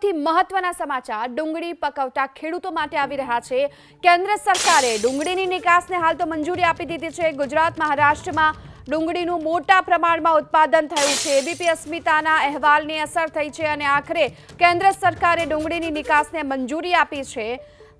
સૌથી મહત્વના સમાચાર, ડુંગળી પકવતા ખેડૂતો માટે આવી રહ્યા છે. કેન્દ્ર સરકારે ડુંગળીની નિકાસને હાલ તો મંજૂરી આપી દીધી છે. ગુજરાત, મહારાષ્ટ્રમાં ડુંગળીનું મોટા પ્રમાણમાં ઉત્પાદન થયું છે. એબીપી અસ્મિતાના અહેવાલની અસર થઈ છે અને આખરે કેન્દ્ર સરકારે ડુંગળીની નિકાસને મંજૂરી આપી છે.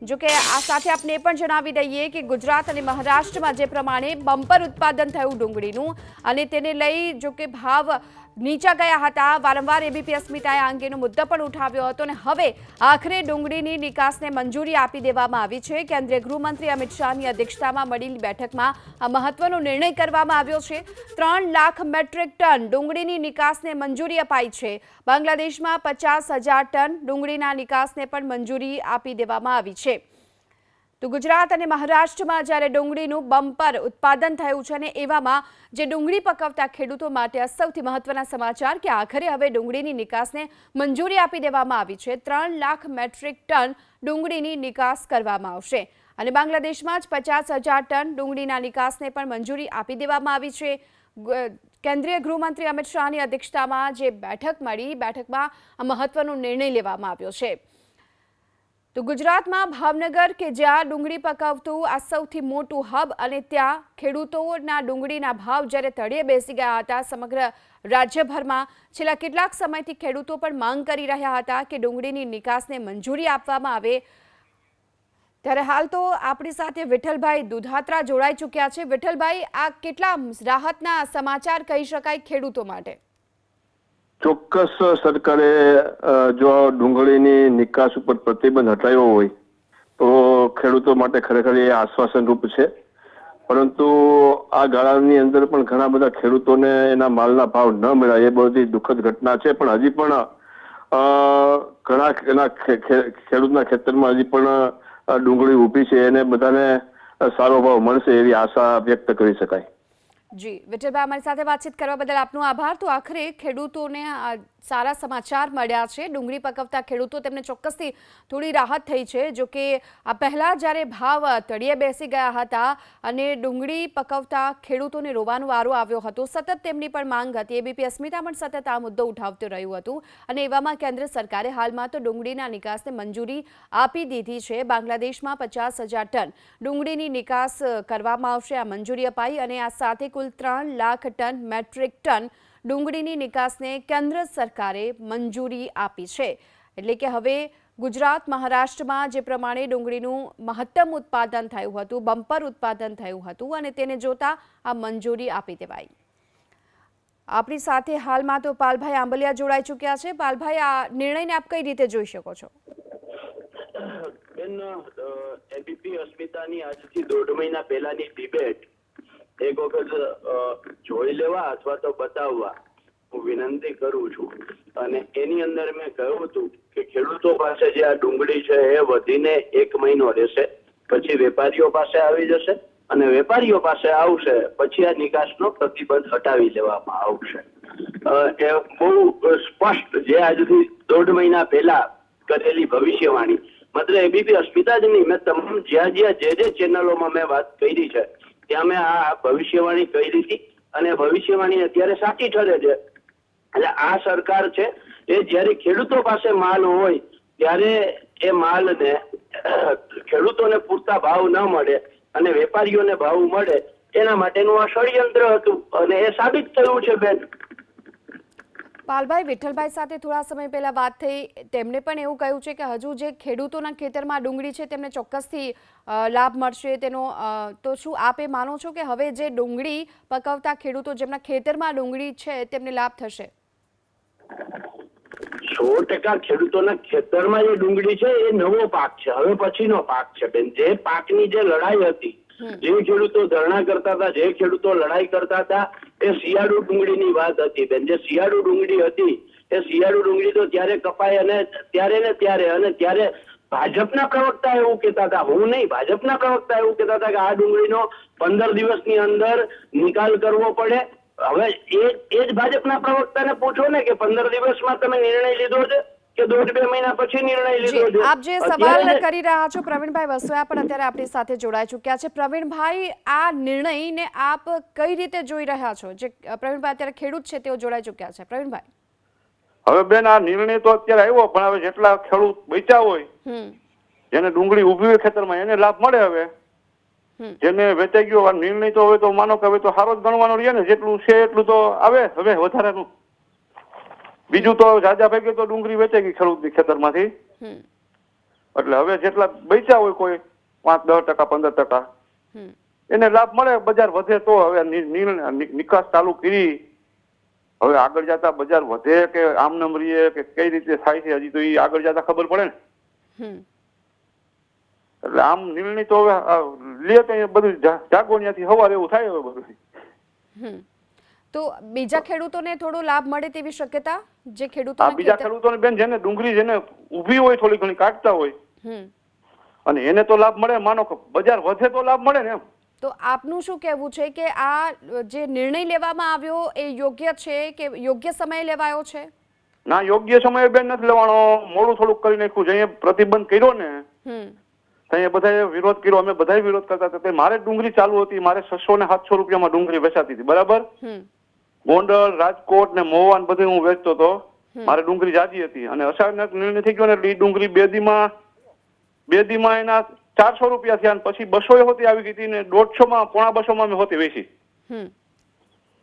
જો કે આ સાથે આપને એ પણ જણાવી દઈએ કે ગુજરાત અને મહારાષ્ટ્રમાં જે પ્રમાણે બમ્પર ઉત્પાદન થયું ડુંગળીનું અને તેને લઈ જો કે ભાવ નીચા ગયા હતા. વારંવાર એબીપી અસ્મિતાએ અંગેનો મુદ્દો પણ ઉઠાવ્યો હતો અને હવે આખરે ડુંગળીની નિકાસને મંજૂરી આપી દેવામાં આવી છે. કેન્દ્રીય ગૃહમંત્રી અમિત શાહની અધ્યક્ષતામાં મળેલી બેઠકમાં આ મહત્વનો નિર્ણય કરવામાં આવ્યો છે. ત્રણ લાખ મેટ્રિક ટન ડુંગળીની નિકાસને મંજૂરી અપાઈ છે. બાંગ્લાદેશમાં પચાસ ટન ડુંગળીના નિકાસને પણ મંજૂરી આપી દેવામાં આવી છે. તો ગુજરાત અને મહારાષ્ટ્રમાં જ્યારે ડુંગળીનું બમ્પર ઉત્પાદન થયું છે અને એવામાં જે ડુંગળી પકવતા ખેડૂતો માટે સૌથી મહત્વના સમાચાર કે આખરે હવે ડુંગળીની નિકાસને મંજૂરી આપી દેવામાં આવી છે. ત્રણ લાખ મેટ્રિક ટન ડુંગળીની નિકાસ કરવામાં આવશે અને બાંગ્લાદેશમાં જ પચાસ હજાર ટન ડુંગળીના નિકાસને પણ મંજૂરી આપી દેવામાં આવી છે. કેન્દ્રીય ગૃહમંત્રી અમિત શાહની અધ્યક્ષતામાં જે બેઠક મળી, બેઠકમાં આ મહત્વનો નિર્ણય લેવામાં આવ્યો છે. તો ગુજરાતમાં ભાવનગર કે જ્યાં ડુંગળી પકાવતું આ સૌથી મોટું હબ અને ત્યાં ખેડૂતોના ડુંગળીના ભાવ જ્યારે તળિયે બેસી ગયા હતા, સમગ્ર રાજ્યભરમાં છેલ્લા કેટલાક સમયથી ખેડૂતો પણ માંગ કરી રહ્યા હતા કે ડુંગળીની નિકાસને મંજૂરી આપવામાં આવે. ત્યારે હાલ તો આપણી સાથે વિઠ્ઠલભાઈ દુધાત્રા જોડાઈ ચૂક્યા છે. વિઠ્ઠલભાઈ, આ કેટલા રાહતના સમાચાર કહી શકાય ખેડૂતો માટે? ચોક્કસ સરકારે જો ડુંગળીની નિકાસ ઉપર પ્રતિબંધ હટાવ્યો હોય, તો ખેડૂતો માટે ખરેખર એ આશ્વાસન રૂપ છે. પરંતુ આ ગાળાની અંદર પણ ઘણા બધા ખેડૂતોને એના માલના ભાવ ન મળ્યા. એ બધી દુઃખદ ઘટના છે. પણ હજી પણ ઘણા એના ખેડૂતના ખેતરમાં હજી પણ ડુંગળી ઊભી છે. એને બધાને સારો ભાવ મળશે એવી આશા વ્યક્ત કરી શકાય. જી વિઠ્ઠલભાઈ અમારી સાથે વાતચીત કરવા બદલ આપનો આભાર. તો આખરે ખેડૂતોને સારા સમાચાર મળ્યા છે. ડુંગળી પકવતા ખેડૂતો તેમને ચોક્કસથી થોડી રાહત થઈ છે. જો કે આ પહેલાં જ્યારે ભાવ તળિયે બેસી ગયા હતા અને ડુંગળી પકવતા ખેડૂતોને રોવાનો વારો આવ્યો હતો, સતત તેમની પણ માંગ હતી. એબીપી અસ્મિતા પણ સતત આ મુદ્દો ઉઠાવતું રહ્યું હતું અને એવામાં કેન્દ્ર સરકારે હાલમાં તો ડુંગળીના નિકાસને મંજૂરી આપી દીધી છે. બાંગ્લાદેશમાં પચાસ હજાર ટન ડુંગળીની નિકાસ કરવામાં આવશે. આ મંજૂરી અપાઈ અને આ સાથે કુલ ત્રણ લાખ ટન મેટ્રિક ટન ડુંગળીની નિકાસને કેન્દ્ર સરકારે મંજૂરી આપી છે. એટલે કે હવે ગુજરાત, મહારાષ્ટ્રમાં જે પ્રમાણે ડુંગળીનું મહત્તમ ઉત્પાદન થયું હતું, બમ્પર ઉત્પાદન થયું હતું અને તેને જોતા આ મંજૂરી આપી દેવાઈ. આપણી સાથે હાલમાં તો પાલભાઈ આંબલિયા જોડાઈ ચૂક્યા છે. પાલભાઈ, આ નિર્ણયને આપ કઈ રીતે જોઈ શકો છો? એબીપી અસ્મિતાની આજથી દોઢ મહિના પહેલાની ડિબેટ એક વખત જોઈ લેવા અથવા તો બતાવવા. હું વિનંતી કરું છું. અને એની અંદર મેં કહ્યું હતું કે ખેડૂતો પાસે જે આ ડુંગળી છે એ વધીને એક મહિનો રહેશે, પછી વેપારીઓ પાસે આવી જશે અને વેપારીઓ પાસે આવશે, પછી આ નિકાસનો પ્રતિબંધ હટાવી લેવામાં આવશે. એ બહુ સ્પષ્ટ જે આજથી દોઢ મહિના પહેલા કરેલી ભવિષ્યવાણી. માત્ર એબીપી અસ્મિતા જ નહીં, મેં તમામ જ્યાં જ્યાં જે જે ચેનલોમાં મેં વાત કરી છે ત્યાં મેં આ ભવિષ્યવાણી કરી હતી અને ભવિષ્યવાણી અત્યારે સાચી ઠરે છે. એટલે આ સરકાર છે, એ જ્યારે ખેડૂતો પાસે માલ હોય, ત્યારે એ માલને ખેડૂતોને પૂરતા ભાવ ન મળે અને વેપારીઓને ભાવ મળે, એના માટેનું આ ષડયંત્ર હતું અને એ સાબિત થયું છે બેન. પાલભાઈ વિઠ્ઠલભાઈ સાથે થોડા સમય પહેલા વાત થઈ. તેમણે પણ એવું કહ્યું છે કે હજુ જે ખેડૂતોના ખેતરમાં ડુંગળી છે તેમને ચોક્કસથી લાભ મળશે. તેનો તો શું આપ એ માનો છો કે હવે જે ડુંગળી પકવતા ખેડૂતો જેમના ખેતરમાં ડુંગળી છે તેમને લાભ થશે? સો ટકા ખેડૂતોના ખેતરમાં જે ડુંગળી છે એ નવો પાક છે. હવે પછીનો પાક છે બેન. જે પાકની જે લડાઈ હતી જે ખેડૂતો ધરણા કરતા હતા, જે ખેડૂતો લડાઈ કરતા હતા, એ શિયાળુ ડુંગળીની વાત હતી બેન. જે શિયાળુ ડુંગળી હતી, એ શિયાળુ ડુંગળી તો ત્યારે કપાય અને ત્યારે ને ત્યારે અને ત્યારે ભાજપના પ્રવક્તા એવું કહેતા હતા. હું નહીં, ભાજપના પ્રવક્તા એવું કહેતા હતા કે આ ડુંગળીનો પંદર દિવસની અંદર નિકાલ કરવો પડે. હવે એ એ જ ભાજપના પ્રવક્તાને પૂછો ને કે પંદર દિવસમાં તમે નિર્ણય લીધો છે? કે દોઢ બે મહિના પછી નિર્ણય લીધો છે. આપ જે અત્યારે સવાલ કરી રહ્યા છો પ્રવીણભાઈ વસોયા પણ અત્યારે આપણી સાથે જોડાઈ ચૂક્યા છે. પ્રવીણભાઈ આ નિર્ણયને આપ કઈ રીતે જોઈ રહ્યા છો? જે પ્રવીણભાઈ અત્યારે ખેડૂત છે તેઓ જોડાઈ ચૂક્યા છે. પ્રવીણભાઈ. હવે બેન આ નિર્ણય તો અત્યારે આવ્યો પણ હવે જેટલા ખેડૂત બચ્યા હોય જેને ડુંગળી ઊભી હોય ખેતરમાં એને લાભ મળે હવે. જેને વેચાઈ ગયો નિર્ણય તો હવે તો માનો કે હવે તો સારો જ ગણવાનો રહે ને જેટલું છે એટલું તો આવે હવે વધારાનું. બીજું તો ભેગે તો ડુંગળી વેચે ગઈ ખેડૂતની ખેતરમાંથી. એટલે હવે જેટલા બેચ્યા હોય કોઈ પાંચ દસ ટકા પંદર ટકા. એને લાભ મળે બજાર વધે તો હવે નિકાસ ચાલુ કરી. હવે આગળ જતા બજાર વધે કે આમ નમરીએ કે કઈ રીતે થાય છે હજી તો એ આગળ જતા ખબર પડે ને. એટલે આમ નીલની તો હવે લે તો બધું જાગો ત્યાંથી સવારે એવું થાય હવે બધું તો બીજા ખેડૂતોને થોડો લાભ મળે તેવી શક્યતા જે ખેડૂતો બીજા ખેડૂતોને બેન જેને ડુંગળી જેને ઊભી હોય થોડી ઘણી કાઢતા હોય અને એને તો લાભ મળે માનો કે બજાર વધે તો લાભ મળે ને એમ. તો આપનું શું કહેવું છે કે આ જે નિર્ણય લેવામાં આવ્યો એ યોગ્ય છે કે યોગ્ય સમયે લેવાયો છે? ના યોગ્ય સમયે બેન નથી લેવાનો. મોડું થોડુંક કરી નાખ્યું છે. અહીંયા પ્રતિબંધ કર્યો ને હમ. બધાએ વિરોધ કર્યો. અમે બધાએ વિરોધ કરતા હતા. મારે ડુંગળી ચાલુ હતી. મારે છસો ને સાતસો રૂપિયામાં ડુંગળી વેચાતી હતી. બરાબર? હમ. ગોંડલ રાજકોટ ને મોવાન બધે હું વેચતો હતો. મારે ડુંગળી જાજી હતી અને અચાનક નિર્ણય થઈ ગયો ને એટલે ડુંગળી બે બેદીમાં બે દીમાં એના ચારસો રૂપિયા થયા અને પછી બસો એ હોતી આવી ગઈ હતી ને દોઢસો માં પોણા બસો માં મેં હોતી વેચી.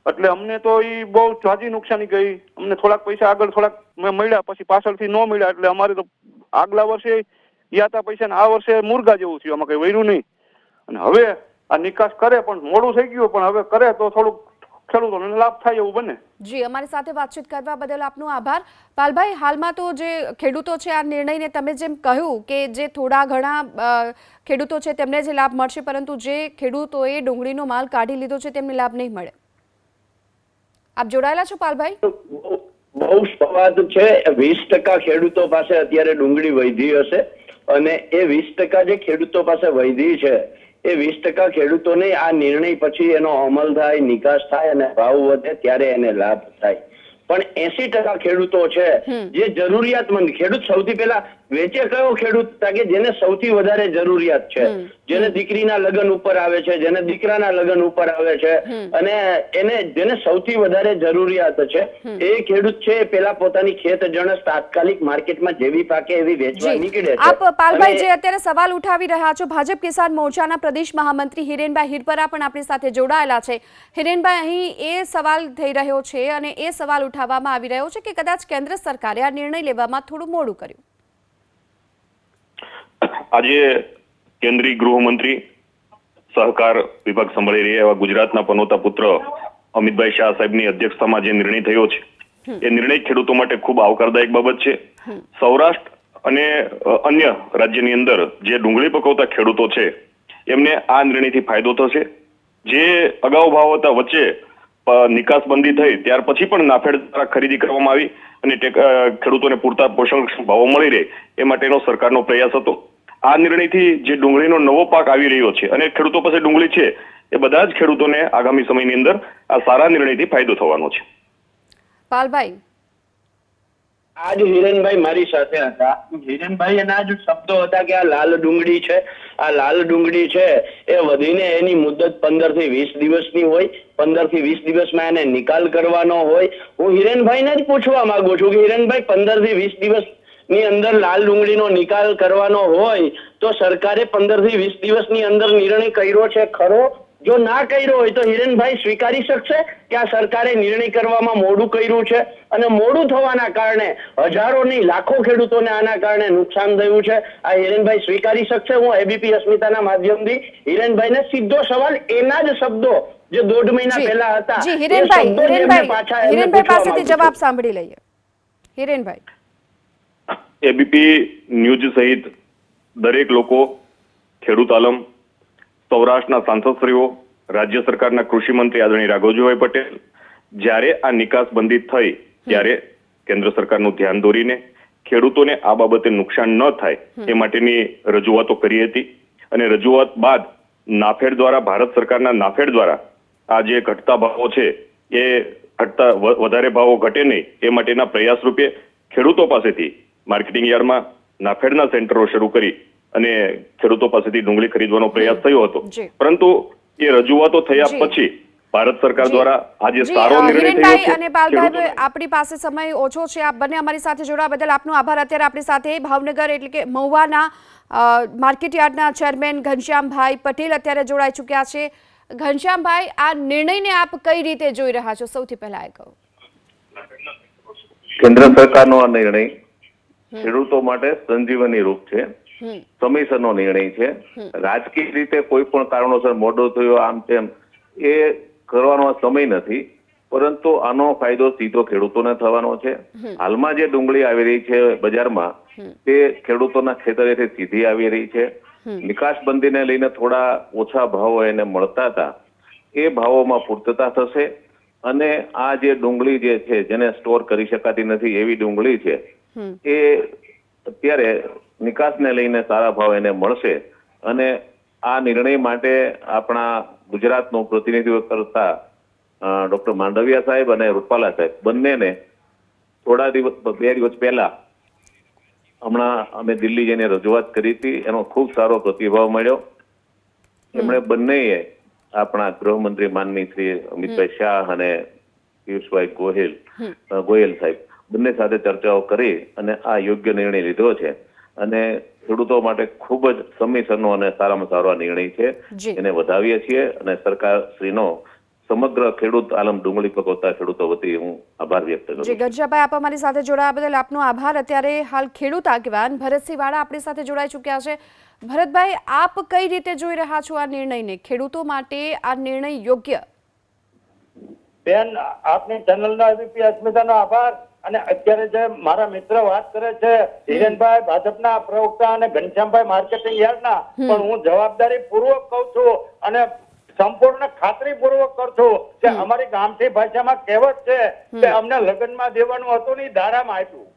એટલે અમને તો ઈ બહુ જાજી નુકસાની ગઈ. અમને થોડાક પૈસા આગળ થોડાક મેં મળ્યા પછી પાછળથી ન મળ્યા એટલે અમારે તો આગલા વર્ષે યાતા પૈસા ને આ વર્ષે મુર્ગા જેવું થયું. આમાં કઈ વૈરું નહીં. અને હવે આ નિકાસ કરે પણ મોડું થઈ ગયું પણ હવે કરે તો થોડુંક ખેડૂતોને લાભ થાય એવું બને. જી અમારી સાથે વાતચીત કરવા બદલ આપનો આભાર. પાલભાઈ હાલમાં તો જે ખેડૂતો છે આ નિર્ણયને તમે જેમ કહ્યું કે જે થોડા ઘણા ખેડૂતો છે તેમને જે લાભ મળશે પરંતુ જે ખેડૂતોએ ડુંગળીનો માલ કાઢી લીધો છે તેમને લાભ નહીં મળે. આપ જોડાયેલા છો પાલભાઈ? બહુ- બહુ સ્વાદ છે. વીસ ટકા ખેડૂતો પાસે અત્યારે ડુંગળી વૈધી હશે અને એ વીસ ટકા જે ખેડૂતો પાસે વૈધી છે એ વીસ ટકા ખેડૂતોને આ નિર્ણય પછી એનો અમલ થાય નિકાસ થાય અને ભાવ વધે ત્યારે એને લાભ થાય. પણ એસી ટકા ખેડૂતો છે જે જરૂરિયાતમંદ ખેડૂત સૌથી પહેલા વેચે કયો ખેડૂત? કે જેને સૌથી વધારે જરૂરિયાત છે જેને દીકરીના લગ્ન ઉપર આવે છે જેને દીકરાના લગ્ન ઉપર આવે છે અને એને જેને સૌથી વધારે જરૂરિયાત છે એ ખેડૂત છે પેલા પોતાની ખેત જણસ તાત્કાલિક માર્કેટમાં જેવી પાકે એવી વેચવા નીકળે છે. આપ પાલભાઈ જે અત્યારે સવાલ ઉઠાવી રહ્યા છો ભાજપ કિસાન મોરચાના પ્રદેશ મહામંત્રી હિરેનભાઈ હિરપરા પણ આપણી સાથે જોડાયેલા છે. હિરેનભાઈ અહીં એ સવાલ થઈ રહ્યો છે અને એ સવાલ ઉઠાવવામાં આવી રહ્યો છે કે કદાચ કેન્દ્ર સરકારે આ નિર્ણય લેવામાં થોડું મોડું કર્યું. આજે કેન્દ્રીય ગૃહમંત્રી સહકાર વિભાગ સંભાળી રહ્યા એવા ગુજરાતના પનોતા પુત્ર અમિતભાઈ શાહ સાહેબની અધ્યક્ષતામાં જે નિર્ણય થયો છે એ નિર્ણય ખેડૂતો માટે ખૂબ આવકારદાયક બાબત છે. સૌરાષ્ટ્ર અને અન્ય રાજ્યની અંદર જે ડુંગળી પકવતા ખેડૂતો છે એમને આ નિર્ણયથી ફાયદો થશે. જે અગાઉ ભાવ હતા વચ્ચે અ, નિકાસબંધી થઈ ત્યાર પછી પણ નાફેડ દ્વારા ખરીદી કરવામાં આવી અને ખેડૂતોને પૂરતા પોષણક્ષમ ભાવો મળી રહે એ માટેનો સરકારનો પ્રયાસ હતો. આ નિર્ણયથી જે ડુંગળીનો નવો પાક આવી રહ્યો છે અને ખેડૂતો પાસે ડુંગળી છે એ બધા જ ખેડૂતોને આગામી સમયની અંદર આ સારા નિર્ણયથી ફાયદો થવાનો છે. પાલભાઈ આજ હિરેનભાઈ મારી સાથે હતા. હિરેનભાઈ એના જ શબ્દો હતા કે આ લાલ ડુંગળી છે, આ લાલ ડુંગળી છે એ વધીને એની મુદત પંદરથી વીસ દિવસની હોય, પંદરથી વીસ દિવસમાં એને નિકાલ કરવાનો હોય. હું હિરેનભાઈને જ પૂછવા માંગુ છું કે હિરેનભાઈ પંદરથી વીસ દિવસની અંદર લાલ ડુંગળીનો નિકાલ કરવાનો હોય તો સરકારે પંદરથી વીસ દિવસની અંદર નિર્ણય કર્યો છે ખરો? જો ના કર્યો હોય તો હિરેનભાઈ સ્વીકારી શકશે કે આ સરકારે નિર્ણય કરવામાં મોડું કર્યું છે? અને મોડું થવાના કારણે હજારો નહીં લાખો ખેડૂતોને આના કારણે નુકસાન થયું છે. આ હિરેનભાઈ સ્વીકારી શકશે? હું એબીપી અસ્મિતાના માધ્યમથી હિરેનભાઈને સીધો સવાલ એના જ શબ્દો જે દોઢ મહિના પહેલા હતા હિરેનભાઈ શબ્દો જ એમને પાછા હિરેનભાઈ હિરેનભાઈ પાસેથી જવાબ સાંભળી લઈએ. હિરેનભાઈ. એબીપી ન્યૂઝ સહિત દરેક લોકો ખેડૂત આલમ સૌરાષ્ટ્રના સાંસદશ્રીઓ રાજ્ય સરકારના કૃષિ મંત્રી આદરણીય રાઘવજીભાઈ પટેલ જ્યારે આ નિકાસ બંધી થઈ ત્યારે કેન્દ્ર સરકારનું ધ્યાન દોરીને ખેડૂતોને આ બાબતે નુકસાન ન થાય એ માટેની રજૂઆતો કરી હતી અને રજૂઆત બાદ નાફેડ દ્વારા ભારત સરકારના નાફેડ દ્વારા આ જે ઘટતા ભાવો છે એ ઘટતા વધારે ભાવો ઘટે નહીં એ માટેના પ્રયાસ રૂપે ખેડૂતો પાસેથી માર્કેટિંગ યાર્ડમાં નાફેડના સેન્ટરો શરૂ કરી અને ખેડૂતો પાસેથી ડુંગળી ખરીદવાનો પ્રયાસ થયો હતો. પરંતુ એ રજૂઆતો થયા પછી ભારત સરકાર દ્વારા આજે સારો નિર્ણય થયો છે અને પાલભાઈ આપણી પાસે સમય ઓછો છે. આપ બંને અમારી સાથે જોડાવા બદલ આપનો આભાર. અત્યારે આપણી સાથે ભાવનગર એટલે કે મહુવાના માર્કેટયાર્ડના માર્કેટ યાર્ડના ચેરમેન ઘનશ્યામભાઈ પટેલ અત્યારે જોડાઈ ચૂક્યા છે. ઘનશ્યામભાઈ આ નિર્ણયને આપ કઈ રીતે જોઈ રહ્યા છો? સૌથી પહેલા એ કહો. કેન્દ્ર સરકારનો આ નિર્ણય ખેડૂતો માટે સંજીવની રૂપ છે. હમ. સમયસરનો નિર્ણય છે. રાજકીય રીતે કોઈ પણ કારણોસર મોડો થયો આમ તેમ એ કરવાનો સમય નથી. પરંતુ આનો ફાયદો સીધો ખેડૂતોને થવાનો છે. હાલમાં જે ડુંગળી આવી રહી છે બજારમાં તે ખેડૂતોના ખેતરેથી સીધી આવી રહી છે. નિકાસ બંધીને લઈને થોડા ઓછા ભાવો એને મળતા હતા. એ ભાવોમાં પૂર્તતા થશે અને આ જે ડુંગળી જે છે જેને સ્ટોર કરી શકાતી નથી એવી ડુંગળી છે એ અત્યારે નિકાસને લઈને સારા ભાવ એને મળશે અને આ નિર્ણય માટે આપણા ગુજરાતનું પ્રતિનિધિત્વ કરતા ડોક્ટર માંડવિયા સાહેબ અને રૂપાલા સાહેબ બંનેને થોડા દિવસ બે દિવસ પહેલા હમણાં અમે દિલ્હી જઈને રજૂઆત કરી હતી. એનો ખૂબ સારો પ્રતિભાવ મળ્યો. એમણે બંનેએ આપણા ગૃહમંત્રી માનની શ્રી અમિતભાઈ શાહ અને પિયુષભાઈ ગોહિલ ગોયલ સાહેબ બંને સાથે ચર્ચાઓ કરી અને આ યોગ્ય નિર્ણય લીધો છે. અને ખેડૂતો માટે ખૂબ જ સમયસરનો અને સારામાં સારો નિર્ણય છે. જી. એને વધાવીએ છીએ અને સરકારશ્રીનો સમગ્ર ખેડૂત આલમ ડુંગળી પકવતા ખેડૂતો વતી હું આભાર વ્યક્ત કરું જી છું. ઘનશ્યામભાઈ આપ અમારી સાથે જોડાયા બદલ આપનો આભાર. અત્યારે હાલ ખેડૂત આગેવાન ભરતસિંહ વાળા આપણી સાથે જોડાઈ ચૂક્યા છે. ભરતભાઈ આપ કઈ રીતે જોઈ રહ્યા છો આ નિર્ણયને? ખેડૂતો માટે આ નિર્ણય યોગ્ય? બેન આપની ચેનલના એબીપી અસ્મિતાનો આભાર. અને અત્યારે જે મારા મિત્ર વાત કરે છે હિરેનભાઈ ભાજપના પ્રવક્તા અને ઘનશ્યામભાઈ માર્કેટિંગ યાર્ડના પણ હું જવાબદારી પૂર્વક કહું છું અને સંપૂર્ણ ખાતરી પૂર્વક કરું છું કે અમારી ગામઠી ભાષામાં કહેવત છે કે અમને લગ્નમાં દેવાનું હતું નહીં ધારામાં આપ્યું.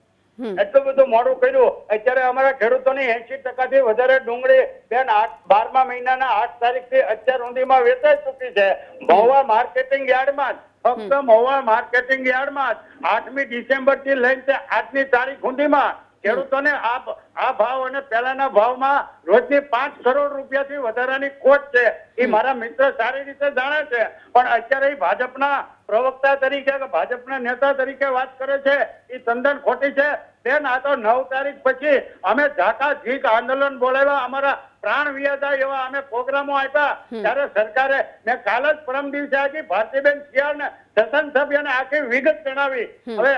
એટલું બધું મોડું કર્યું. અત્યારે અમારા ખેડૂતોની એસી ટકાથી વધારે ડુંગળી બેન આઠ બારમા મહિનાના આઠ તારીખથી અત્યાર સુધીમાં વેચાઈ ચૂકી છે. મહુવા માર્કેટિંગ યાર્ડમાં જ. ફક્ત મહુવા માર્કેટિંગ યાર્ડમાં આઠમી ડિસેમ્બરથી લઈને આજની તારીખ સુધીમાં ખેડૂતોને આ આ ભાવ અને પહેલાના ભાવમાં રોજની પાંચ કરોડ રૂપિયાથી વધારાની ખોટ છે. એ મારા મિત્ર સારી રીતે જાણે છે. પણ અત્યારે ભાજપના પ્રવક્તા તરીકે કે ભાજપના નેતા તરીકે વાત કરે છે એ તદ્દન ખોટી છે. બેન આ તો નવ તારીખ પછી અમે ઝાકા ઝીક આંદોલન બોલાવ્યા. અમારા પ્રાણ વિયાતા એવા અમે પ્રોગ્રામો આપ્યા. ત્યારે સરકારે મેં કાલ જ પરમ દિવસે આખી ભારતીબેન શિયાળ ને સસન સભ્યને આખી વિગત જણાવી. હવે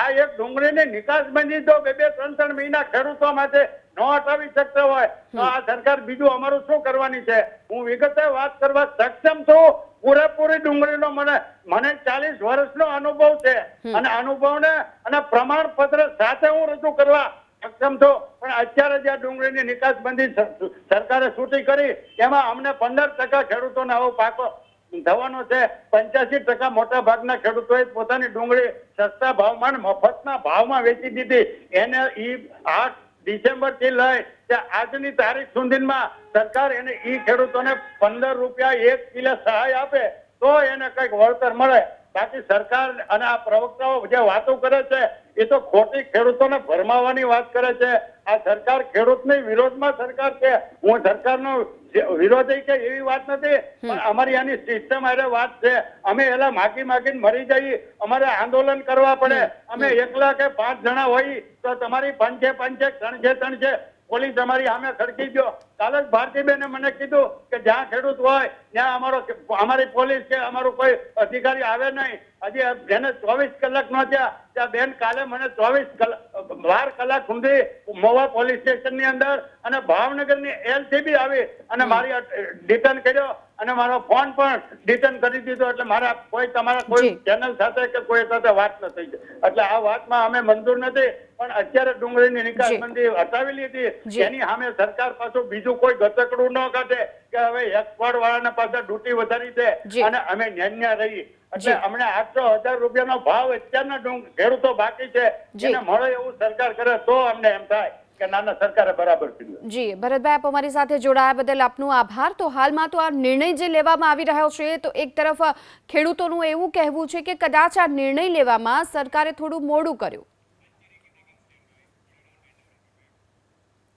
આ એક ડુંગળીની નિકાસ બંધી તો બે બે ત્રણ ત્રણ મહિના ખેડૂતો માટે ન હટાવી શકતો હોય તો આ સરકાર બીજું અમારું શું કરવાની છે? હું વિગતે વાત કરવા સક્ષમ છું. પૂરેપૂરી ડુંગળીનો મને મને ચાલીસ વર્ષનો અનુભવ છે. અને અનુભવને અને પ્રમાણપત્ર સાથે હું રજૂ કરવા સક્ષમ છું. પણ અત્યારે જે ડુંગળી ડુંગળીની નિકાસ બંધી સરકારે છૂટી કરી એમાં અમને પંદર ટકા ખેડૂતોને આવો પાકો થવાનો છે, પંચ્યાસી ટકા મોટા ભાગના ખેડૂતોએ પોતાની ડુંગળી સસ્તા ભાવમાં મફતના ભાવમાં વેચી દીધી. એને ઈ આઠ ડિસેમ્બરથી લઈ આજની તારીખ સુધીમાં સરકાર એને ઈ ખેડૂતોને પંદર રૂપિયા એક કિલો સહાય આપે, તો એને કંઈક વળતર મળે. બાકી સરકાર અને આ પ્રવક્તાઓ જે વાતો કરે છે એ તો ખોટી ખેડૂતોને ભરમાવાની વાત કરે છે. આ સરકાર ખેડૂતની વિરોધમાં સરકાર છે. હું સરકારનો વિરોધ કે એવી વાત નથી પણ અમારી આની સિસ્ટમ અરે વાત છે. અમે એલા માગી માગીને મરી જઈએ. અમારે આંદોલન કરવા પડે. અમે એકલા કે પાંચ જણા હોય તો તમારી પંચે પંચે ત્રણસે ત્રણસે પોલીસ અમારી સામે ખડકી ગયો. કાલે જ ભારતીબેને મને કીધું કે જ્યાં ખેડૂત હોય ત્યાં અમારો અમારી પોલીસ કે અમારું કોઈ અધિકારી આવે નહીં. હજી જેને ચોવીસ કલાક નો થયા ત્યાં બેન કાલે મને ચોવીસ કલાક બાર કલાક સુધી મોવા પોલીસ સ્ટેશનની અંદર અને ભાવનગરની એલસીબી આવી અને મારી ડિટેન કર્યો. અને મારો ફોન પણ રિટર્ન કરી દીધો એટલે મારા કોઈ તમારા કોઈ ચેનલ સાથે કે કોઈ સાથે વાત ન થઈ એટલે આ વાતમાં અમે મંજૂર નથી પણ અત્યારે ડુંગળીની નિકાસબંધી હટાવેલી હતી. એની સામે સરકાર પાછું બીજું કોઈ ગતકડું ન કાઢે કે હવે એક્સપોર્ટ વાળાને પાસે ડ્યુટી વધારી દે અને અમે ન્યાન્યા રહી એટલે. અમને આઠસો હજાર રૂપિયાનો ભાવ અત્યારના ડુંગ ખેડૂતો બાકી છે. એને મળે એવું સરકાર કરે તો અમને એમ થાય. કે નાના સરકારે બરાબર કર્યું જી, ભરતભાઈ, આપ અમારી સાથે જોડાયા બદલ આપનો આભાર. તો હાલમાં તો આ નિર્ણય જે લેવામાં આવી રહ્યો છે, તો એક તરફ ખેડૂતોનું એવું કહેવું છે કે કદાચ આ નિર્ણય લેવામાં સરકારે થોડું મોડું કર્યું.